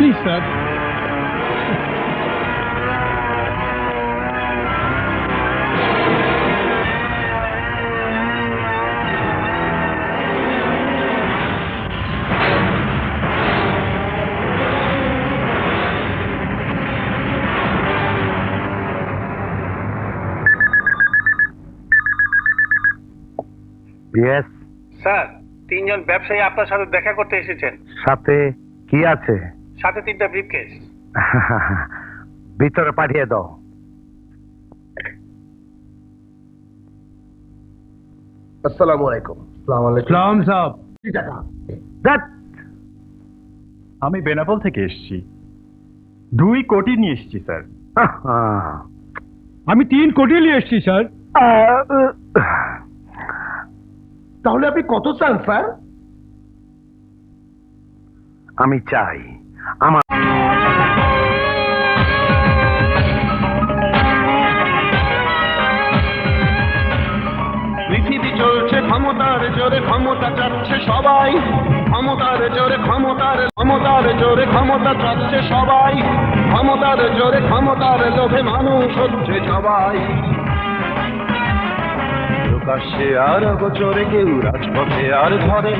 Sir yes sir তিনজন ব্যবসায়ী আপনার সাথে দেখা করতে এসেছেন। সাথে কি আছে? সাথে তিনটা ব্রিফকেস ভিতরে পাঠিয়ে দাও। আসসালামু আলাইকুম। আসসালামু সালাম সাহেব ধ্যাৎ, আমি বেনাপোল থেকে এসেছি। দুই কোটি নিয়ে এসেছি স্যার। আহা, আমি তিন কোটি নিয়ে এসেছি স্যার। তাহলে আপনি কত চান স্যার? আমি চাই। আমার পৃথিবী চলছে ক্ষমতার জোরে, ক্ষমতা চাচ্ছে সবাই। ক্ষমতার জোরে, ক্ষমতার ক্ষমতার জোরে, ক্ষমতা চাচ্ছে সবাই। ক্ষমতার জোরে, ক্ষমতার লোভে মানুষ হচ্ছে সবাই। প্রকাশ্যে আর গোচরে কেউ রাজপথে আর ধরে।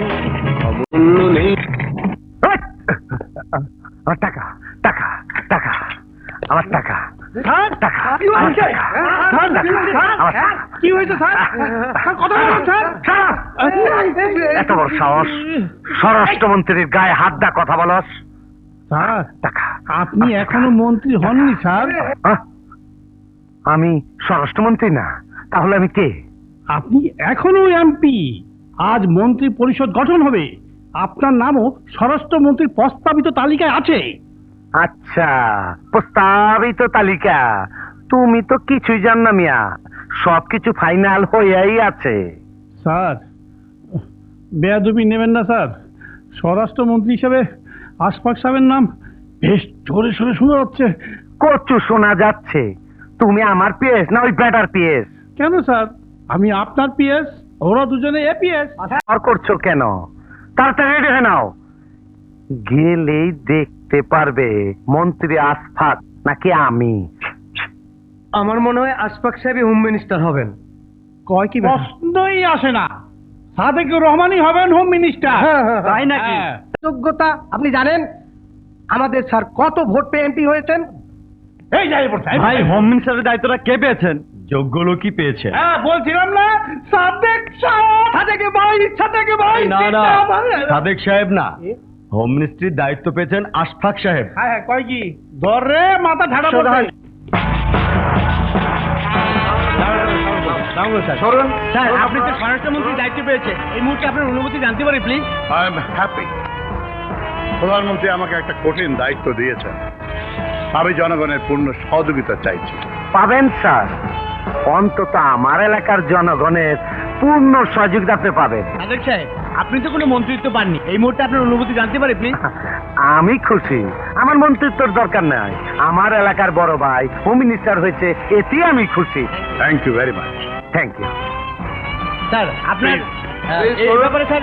অমূল্য নেই। কি হয়েছে স্যার? স্যার, কথা বলুন স্যার। এত বড় সাহস। স্বরাষ্ট্রমন্ত্রীর গায়ে হাত দা কথা বলস। স্যার আপনি এখনও মন্ত্রী হননি স্যার। আমি স্বরাষ্ট্রমন্ত্রী না। তাহলে আমি কে? আপনি এখনও এমপি আজ মন্ত্রী পরিষদ গঠন হবে। আপনার নামও স্বরাষ্ট্রমন্ত্রীর প্রস্তাবিত তালিকায় আছে। আচ্ছা প্রস্তাবিত তালিকা। তুমি তো কিছুই জান না মিয়া। সবকিছু ফাইনাল হয়েই আছে। স্যার বেয়াদবি নেবেন না স্যার। স্বরাষ্ট্রমন্ত্রী হিসেবে আশফাক সাহেবের নাম বেশ জোরে সোরে শোনা যাচ্ছে। কচু শোনা যাচ্ছে। তুমি আমার পিএস না ওই ব্যাটার পিএস? কেন স্যার? আমি আপনার পিএস ওরা দুজনে এপিএস আর করছ কেন? তাড়াতাড়ি রেডি হয়ে নাও। গেলেই দেখতে পারবে মন্ত্রী আসফাক নাকি আমি। আমার মনে হয় আশফাক সাহেবই হোম মিনিস্টার হবেন। কয় কি প্রশ্নই আসে না। সাদেকুর রহমানই হবেন হোম মিনিস্টার তাই নাকি? হ্যাঁ। যোগ্যতা আপনি জানেন আমাদের স্যার কত ভোট পেয়ে এমপি হয়েছেন? এই যাই ভাই হোম মিনিস্টারের দায়িত্বটা কে পেয়েছেন? যোগ্য লোকই পেয়েছে হ্যাঁ বলছিলাম না সাদেক সাদেকে ভাই সাদেকে ভাই না না সাদেক সাহেব না। হোম মিনিস্ট্রির দায়িত্ব পেয়েছেন আশফাক সাহেব। হ্যাঁ হ্যাঁ কয় কি? ধরে মাথা ঠাডা শোনো পড়ছে স্যার। আপনি তো স্বরাষ্ট্রমন্ত্রীর দায়িত্ব পেয়েছে। এই মুহূর্তে আপনার অনুমতি জানতে পারি প্লিজ আই এম হ্যাপি প্রধানমন্ত্রী আমাকে একটা কঠিন দায়িত্ব দিয়েছেন। আমি জনগণের পূর্ণ সহযোগিতা চাইছি। পাবেন স্যার। অন্তত আমার এলাকার জনগণের পূর্ণ সহযোগিতা আপনি পাবেন। সাদেক সাহেব আপনি তো কোনো মন্ত্রিত্ব পাননি। এই মুহূর্তে আপনার অনুভূতি জানতে পারি প্লিজ আমি খুশি। আমার মন্ত্রিত্বর দরকার নাই। আমার এলাকার বড় ভাই হোম মিনিস্টার হয়েছে এতে আমি খুশি। Thank you very much thank you sir আপনার এই ব্যাপারে sir.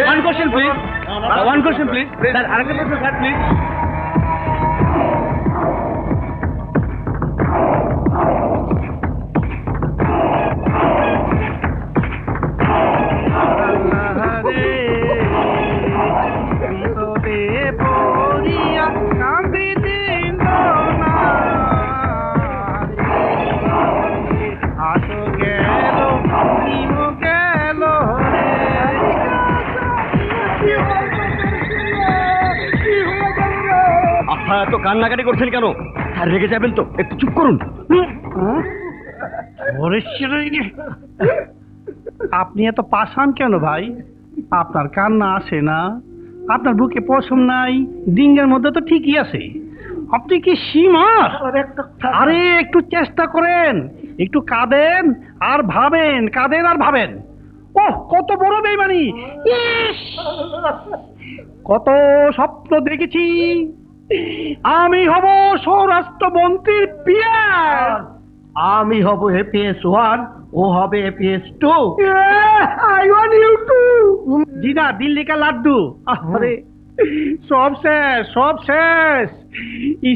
One question please one question please sir আরেকটা প্রশ্ন স্যার প্লিজ এত কান্নাকাটি করছেন কেন? আর রেগে যাবেন তো? একটু চুপ করুন। আপনি এত পাষাণ কেন ভাই? আপনার কান্না আসে না। আপনার বুকে পশম নাই। ডিঙ্গের মধ্যে তো ঠিকই আছে। আপনি কি সীমার আরে, একটু চেষ্টা করেন। একটু কাঁদেন আর ভাবেন, কাঁদেন আর ভাবেন। ওহ, কত বড় বেইমানি। ইস! কত স্বপ্ন দেখেছি। আমি হব স্বরাষ্ট্রমন্ত্রীর পিয়ার আমি হব এপিএস ওয়ান ও হবে APS two. I want you to জি না দিল্লি কা লাড্ডু। আরে সব শেষ সব শেষ।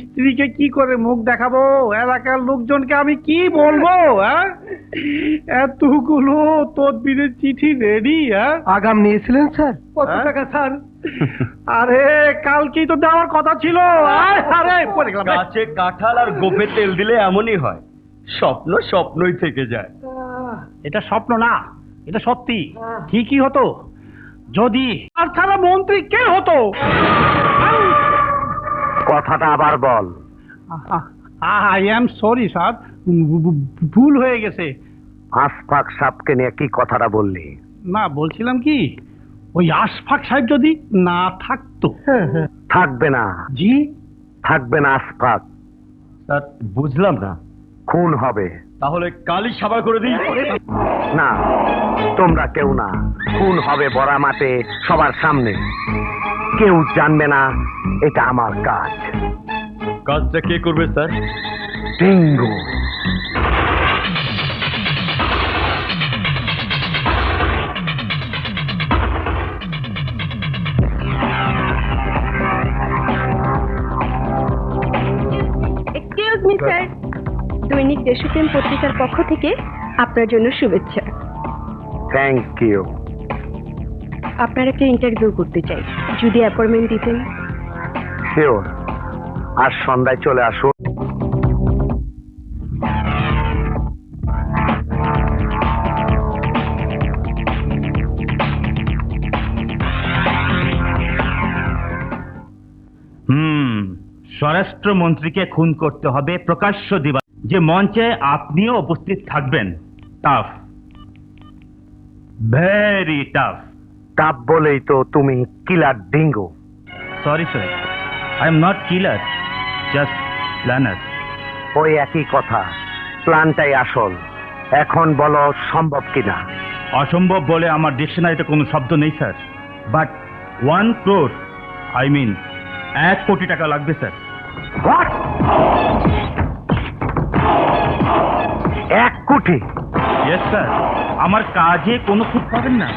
স্ত্রীকে কি করে মুখ দেখাবো? এলাকার লোকজনকে আমি কি বলব হ্যাঁ? এতগুলো তদবিরের চিঠি রেডি হ্যাঁ? আগাম নিয়েছিলেন স্যার? কত হ্যাঁ? টাকা স্যার? আরে কালকেই তো দেওয়ার কথা ছিল। আরে পড়ে গেলাম। গাছে কাঁঠাল আর গোপে তেল দিলে এমনই হয়। স্বপ্ন স্বপ্নই থেকে যায়। এটা স্বপ্ন না এটা সত্যি। ঠিকই হতো। যদি আর ছাড়া মন্ত্রী কে হতো? কথাটা আবার বল। আই এম সরি স্যার ভুল হয়ে গেছে। আশফাক সাপকে নিয়ে কি কথাটা বললি? না বলছিলাম কি? ওই আশফাক সাহেব যদি না থাকতো। থাকবে না। জি? থাকবে না আশফাক। স্যার বুঝলাম না। খুন হবে। তাহলে কালই সাবার করে দিই। না তোমরা কেউ না। খুন হবে বড়া মাঠে সবার সামনে। কেউ জানবে না এটা আমার কাজ। কাজটা কে করবে স্যার? টিঙ্গু দেশপ্রেম পত্রিকার পক্ষ থেকে আপনার জন্য শুভেচ্ছা। থ্যাংক ইউ আপনার একটা ইন্টারভিউ করতে চাই। যদি অ্যাপয়েন্টমেন্ট দিতেন। শিওর আর সন্ধ্যায় চলে আসুন। হুম স্বরাষ্ট্রমন্ত্রীকে খুন করতে হবে প্রকাশ্য দিবা যে মঞ্চে আপনিও উপস্থিত থাকবেন। টাফ। Very tough. তাপ বলেই তো তুমি killer Dingu. Sorry sir I am not killer just planner ওই একই কথা। প্ল্যানটাই আসল। এখন বলো সম্ভব কিনা? অসম্ভব বলে আমার ডিকশনারিতে কোনো শব্দ নেই sir but one crore I mean এক কোটি টাকা লাগবে স্যার What? এক ইয়েস স্যার আমার কাজে কোনো খুঁত পাবেন না।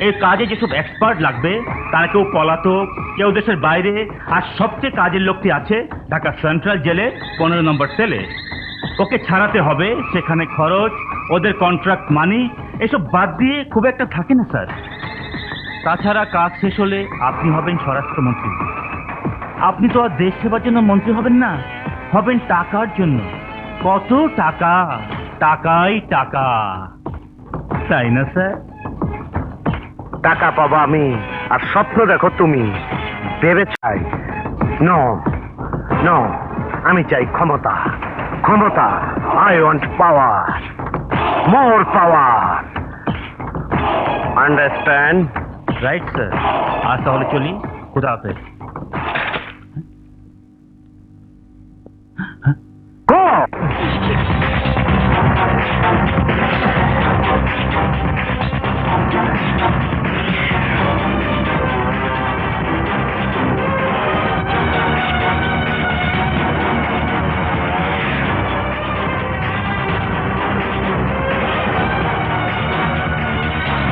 এই কাজে যেসব এক্সপার্ট লাগবে, তারা কেউ পলাতক, কেউ দেশের বাইরে, আর সবচেয়ে কাজের লোকটি আছে ঢাকা সেন্ট্রাল জেলে পনেরো নম্বর সেলে। ওকে ছাড়াতে হবে সেখানে খরচ, ওদের কন্ট্রাক্ট মানি এসব বাদ দিয়ে খুব একটা থাকে না স্যার তাছাড়া কাজ শেষ হলে আপনি হবেন স্বরাষ্ট্রমন্ত্রী। আপনি তো আর দেশ সেবার জন্য মন্ত্রী হবেন না। হবেন টাকার জন্য। কত টাকা? টাকাই টাকা। তাই না স্যার? টাকা পাবো আমি আর স্বপ্ন দেখো তুমি। ভেবে চাই। নো নো আমি চাই ক্ষমতা। ক্ষমতা I want power more power understand right sir আজ তাহলে চলি। খুদা হাফেজ।